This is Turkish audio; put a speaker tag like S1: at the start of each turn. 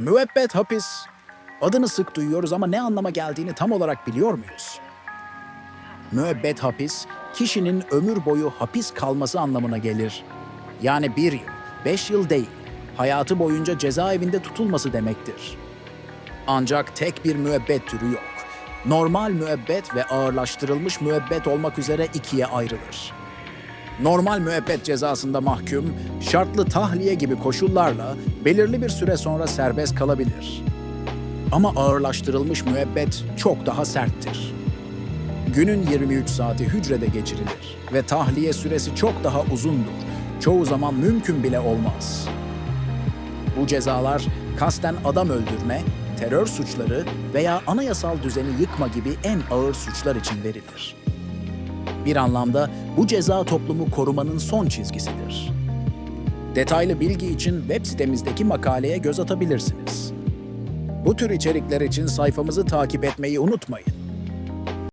S1: Müebbet hapis. Adını sık duyuyoruz ama ne anlama geldiğini tam olarak biliyor muyuz? Müebbet hapis, kişinin ömür boyu hapis kalması anlamına gelir. Yani bir yıl, beş yıl değil, hayatı boyunca cezaevinde tutulması demektir. Ancak tek bir müebbet türü yok. Normal müebbet ve ağırlaştırılmış müebbet olmak üzere ikiye ayrılır. Normal müebbet cezasında mahkum, şartlı tahliye gibi koşullarla belirli bir süre sonra serbest kalabilir. Ama ağırlaştırılmış müebbet çok daha serttir. Günün 23 saati hücrede geçirilir ve tahliye süresi çok daha uzundur. Çoğu zaman mümkün bile olmaz. Bu cezalar kasten adam öldürme, terör suçları veya anayasal düzeni yıkma gibi en ağır suçlar için verilir. Bir anlamda bu ceza toplumu korumanın son çizgisidir. Detaylı bilgi için web sitemizdeki makaleye göz atabilirsiniz. Bu tür içerikler için sayfamızı takip etmeyi unutmayın.